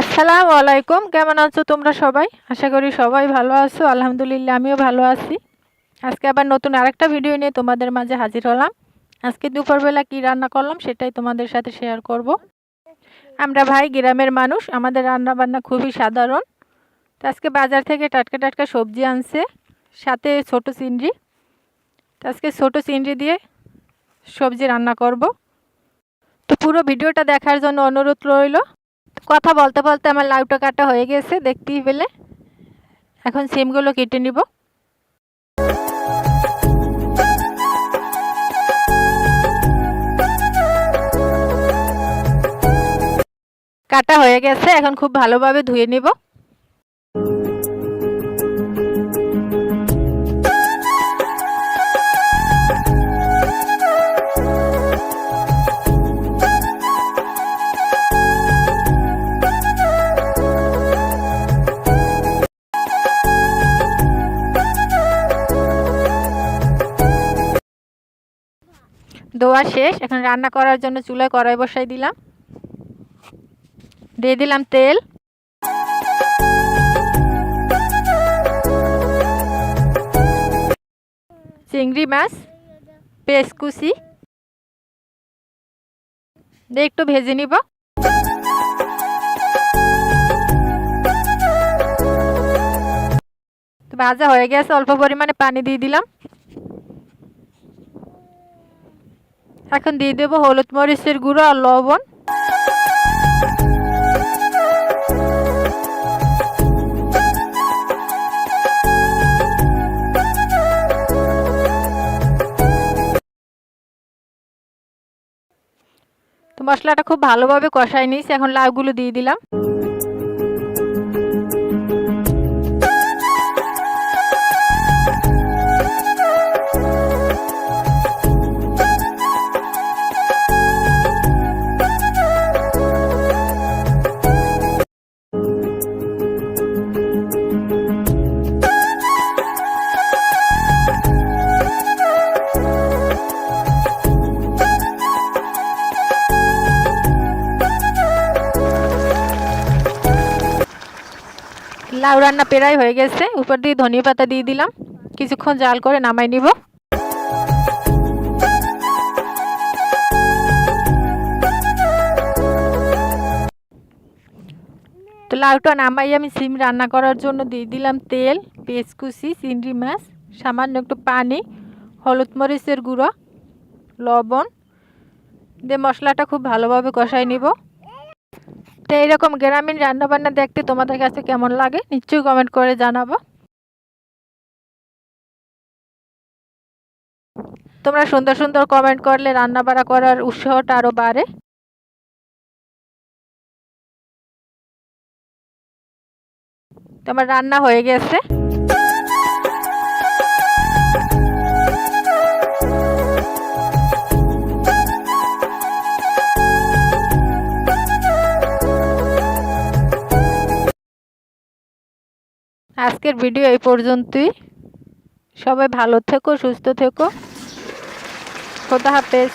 আসসালামু আলাইকুম, কেমন আছো তোমরা সবাই? আশা করি সবাই ভালো আছো, আলহামদুলিল্লাহ আমিও ভালো আছি। আজকে আবার নতুন আরেকটা ভিডিও নিয়ে তোমাদের মাঝে হাজির হলাম। আজকে দুপুরবেলা কি রান্না করলাম সেটাই তোমাদের সাথে শেয়ার করব। আমরা ভাই গ্রামের মানুষ, আমাদের রান্না বান্না খুবই সাধারণ। তো আজকে বাজার থেকে টাটকা টাটকা সবজি আনছে, সাথে ছোট চিংড়ি। তো আজকে ছোট চিংড়ি দিয়ে সবজি রান্না করব। তো পুরো ভিডিওটা দেখার জন্য অনুরোধ রইল। কথা বলতে বলতে আমার লাউটা কাটা হয়ে গেছে, দেখতেই পেলে। এখন সিমগুলো কেটে নিব। কাটা হয়ে গেছে, এখন খুব ভালোভাবে ধুয়ে নিব। দোয়া শেষ। এখন রান্না করার জন্য চুলায় কড়াই বসাই দিলাম। দিয়ে দিলাম তেল। চিংড়ি মাছ, পেঁয়াজ কুচি। দিয়ে একটু ভেজে নিব। ভাজা হয়ে গেছে, অল্প পরিমাণে পানি দিয়ে দিলাম। এখন দিয়ে দেবো হলুদ মরিচের গুঁড়ো আর লবণ। তো মশলাটা খুব ভালোভাবে কষাই নিয়েছি, এখন লাউগুলো দিয়ে দিলাম। লাউ রান্না পেরাই হয়ে গেছে। উপর দিয়ে ধনিয়া পাতা দিয়ে দিলাম। কিছুক্ষণ জাল করে নামাই নিব। তো লাউটা নামাই আমি সিম রান্না করার জন্য দিয়ে দিলাম তেল, পেঁয়াজ কুচি, চিংড়ি মাছ, সামান্য একটু পানি, হলুদ মরিচের গুঁড়ো, লবণ। দিয়ে মশলাটা খুব ভালোভাবে কষাই নিব। তো এইরকম গ্রামীণ রান্নাবান্না দেখতে তোমাদের কাছে কেমন লাগে, নিশ্চয়ই কমেন্ট করে জানাব। তোমরা সুন্দর সুন্দর কমেন্ট করলে রান্না বাড়া করার উৎসাহটা আরও বাড়ে। তোমার রান্না হয়ে গেছে। আজকের ভিডিও এই পর্যন্তই। সবাই ভালো থেকো সুস্থ থেকো। খোদা হাফেজ।